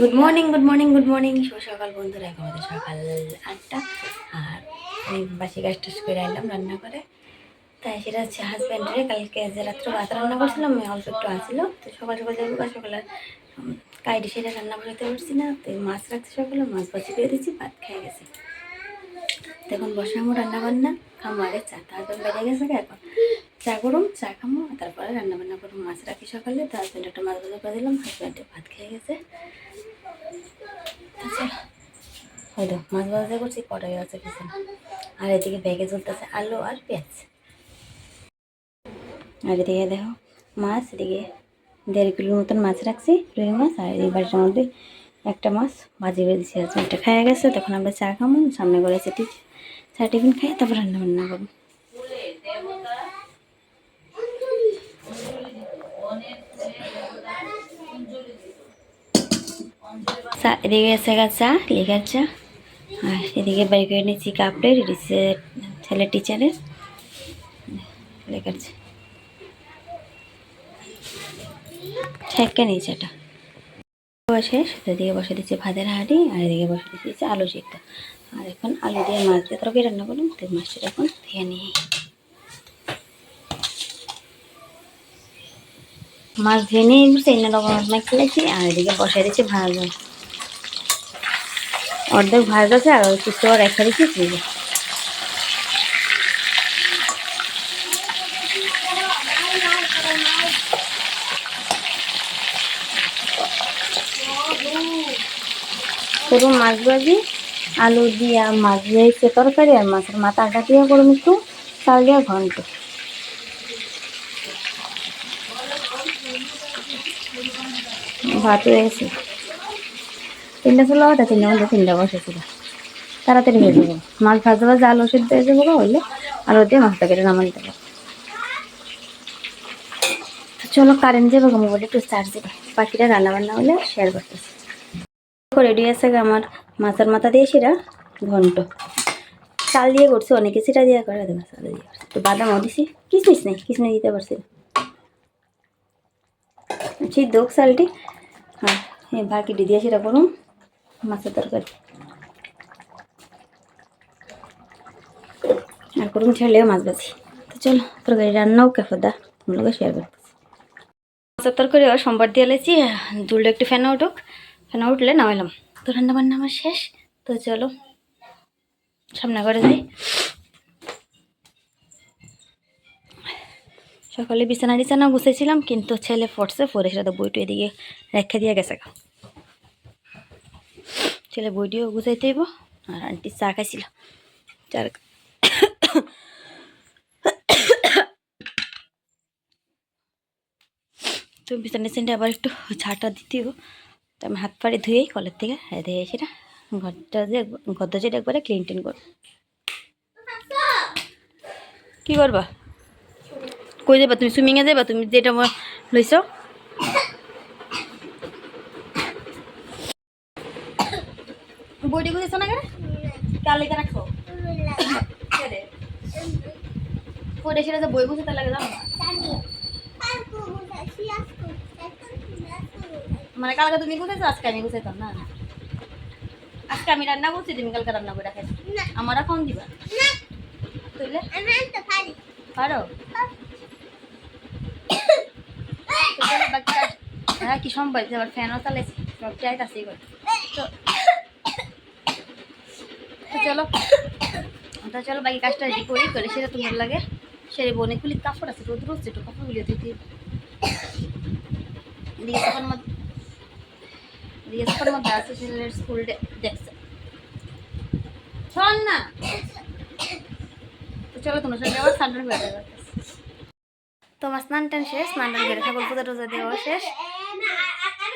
Good morning good morning good morning শুভ সকাল বন্ধুরা, এখন আমাদের সকাল আটটা। আর আমি বাসি গাছ টাছ করে আইলাম রান্না করে। তাই সেটা হচ্ছে হাজব্যান্ডের কালকে যে রাত্রে ভাত রান্না করছিলাম আমি অল্প একটু আসছিল তো সকাল সকাল যাব বা সকালে কাইডি সেটা রান্না করতে পারছি না। তো মাছ রাখতে সকালে মাছ বাজি করে দিচ্ছি ভাত খেয়ে গেছে। তো এখন বসে আমার রান্না বান্না খামো আগে চা। হাজব্যান্ড বেড়ে গেছে এখন চা করুম, চা খামো তারপরে রান্না বান্না মাছ রাখি সকালে, তো হাজব্যান্ড একটা মাছ ভাজা করে দিলাম হাজব্যান্ডে ভাত খেয়ে গেছে। আচ্ছা হয়তো মাছ ভাজা করছি, কড়াই আছে পিছনে আর এদিকে ব্যাগে চলতেছে আলু আর পেঁয়াজ। আর এদিকে দেখো, মাছ, এদিকে দেড় কিলোর মতন মাছ রাখছি, রুই মাছ, আর এই বাড়িটার মধ্যে একটা মাছ ভাজি করে দিচ্ছি আছে একটা খাওয়া গেছে, তখন আমরা চা খাব সামনে করে সেটি চা টিফিন খাই তারপর রান্না বান্না করব। চা এদিকে এসে চা লেখার চা আর এদিকে বাড়ি করে নিচ্ছি কাপড়ের ছেলে টিচারের। লেখার চা ঠেকে নিয়েছে এটা। বসে সেদিকে বসে দিচ্ছি ভাতের হাঁড়ি, আর এদিকে বসে দিচ্ছি আলু সিদ্ধ। আর এখন আলু দিয়ে মাছ দিয়ে তরকারি রান্না করুন তো মাছটা এখন ধুয়ে নিই। মাছ ধুয়ে নিয়ে সেই রকম মাছ খেলেছি আর এদিকে বসে দিচ্ছি ভাত। অর্ধেক ভাজ আছে আর ওই কিছু রেখে দিচ্ছি ফ্রিজে করুন মাছ ভাজি, আলু দিয়া মাছ দিয়েছে তরকারি আর মাছের মাথা আটা দিয়ে করুন একটু চাল দিয়া ঘন্ট। ভাত হয়ে গেছে। তিনটা ছিল ওটা তিনটা মধ্যে তিনটা বসেছিল তাড়াতাড়ি হয়ে যাব। মাছ ভাজা ভাজা আলু সিদ্ধ হয়ে যাব হইলে আলু দিয়ে মাছটা কেটে নামা নিতে পারব চলো কারেন্ট যাব মোবাইল একটু চার্জ দেবে। বাকিটা রান্না বান্না হলে শেয়ার করতেছি। রেডি আছে আমার মাছের মাথা দিয়ে সেটা ঘন্ট। চাল দিয়ে করছি, অনেকে সেটা দিয়ে করে দেবো চাল দিয়ে তো বাদামও দিছি। কিসমিস নেই, কিসমিস দিতে পারছি। সিদ্ধ হোক, চালটি। হ্যাঁ এই বাকিটি দিয়ে সেটা করুন মাছের তরকারি। আর করুন ছেলেও মাছ বাছি তো চলো, তরকারি রান্নাও কে ফদা তোমাকে শেয়ার করতেছি। মাছের তরকারি সোমবার দিয়ে লেছি, দুলটা একটু ফ্যানে উঠুক ফ্যানে উঠলে নামাইলাম। তো রান্না বান্না আমার শেষ, তো চলো, সামনে করে যাই। সকালে বিছানা টিছানা গুছাইছিলাম, কিন্তু ছেলে ফটছে পরে সেটা বইটু এদিকে রেখে দিয়ে গেছে। ছেলে বইটিও গুছাইতে হইব, আর আন্টি চা খাইছিল। চার তো বিছানা টিছানটা আবার একটু ঝাঁটা দিতে হইব। তো আমি হাত পাড়ি ধুয়েই কলের থেকে দিয়ে সেটা ঘরটা যে ঘরটা যেটা একবারে ক্লিন টিন করব। কি করবা? কই যাবা তুমি? সুইমিংয়ে যাবা তুমি যেটা লইছ? বইটি গুছিস না কেন? কালে কেন রাখো। পরে সেটা যে বই গুছাতে লাগে জানো? মানে কালকে তুমি গুছাইছো আজকে আমি গুছাইতাম না। আজকে আমি রান্না করছি তুমি কালকে রান্না করে রাখাইছো আমার এখন দিবা? তুইলে? পারো। তো হ্যাঁ কি সম্ভব? আবার ফ্যানও চালাইছি সব চাইতে আসি করে তো তো চলো। তো চলো, বাকি কাজটা রেডি করি করে সেটা তোমার লাগে। সেরে অনেকগুলি কাপড় আছে, রোদ রোদ একটু দিতে। এদিকে তখন মধ্যে আছে স্কুল না। তো চলো, তোমার সঙ্গে তোমার স্নান টান শেষ? স্নান টান করে ঠাকুর পূজা টুজা দেওয়া শেষ?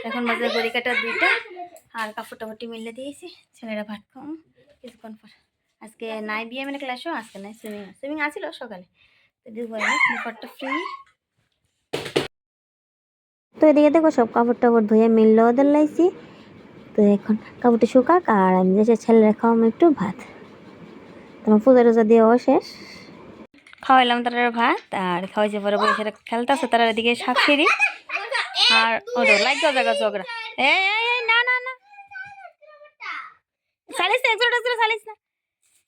এখন বাজে গড়ি কাটা দুইটা। আর কাপড় টাপড়টি মিলে দিয়েছি, ছেলেরা ভাত খাও কিছুক্ষণ পর আজকে নাই বিয়ে মানে ক্লাসও আজকে নাই সুইমিং সুইমিং আছিল সকালে। তো এদিকে দেখো সব কাপড় টাপড় ধুয়ে মিললেও ওদের লাইছি। তো এখন কাপড়টি শুকাক আর আমি যে ছেলেরা খাওয়াম একটু ভাত। তোমার পূজা টুজা দেওয়া শেষ। খাওয়াইলাম তারা ভাত, আর খাওয়াইছে পরে বসে সেটা খেলতেছে, তারা এদিকে শাক আর ওদের লাইক ঝগড়া। না চালিস না একজোড়া একজোড়া চালিস না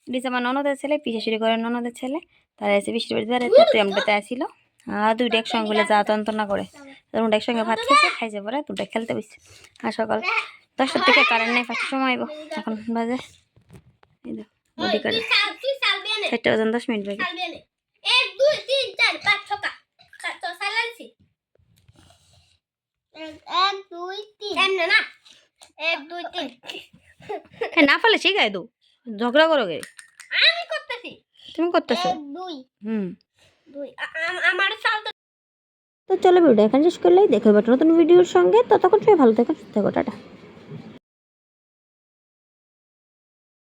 ডিস আমার ননদের ছেলে পিসে শুরু করে ননদের ছেলে। তারা এসে বৃষ্টি বাড়িতে তুই আমটাতে আসিল। আর দুইটা একসঙ্গে বলে যা যন্ত্রণা করে। তখন একসঙ্গে ভাত খেয়েছে খাইছে পরে দুটা খেলতে বসছে। আর সকাল দশটার থেকে কারেন্ট নেই পাঁচটার সময় আইব। এখন বাজে এই দেখো বডি চারটা বাজান দশ মিনিট বাকি। না। এক দুই তিন এক দুই তিন। না হ্যাঁ না পারলে শিখাই দু। ঝগড়া করো গে। আমি করতেছি। তুমি করতেছো? দুই। হুম। দুই। আমার চাল তো চলো ভিডিও এখানে শেষ করলেই। দেখে এবার নতুন ভিডিওর সঙ্গে। ততক্ষণ সবাই ভালো থেকো সুস্থ থাকো টাটা।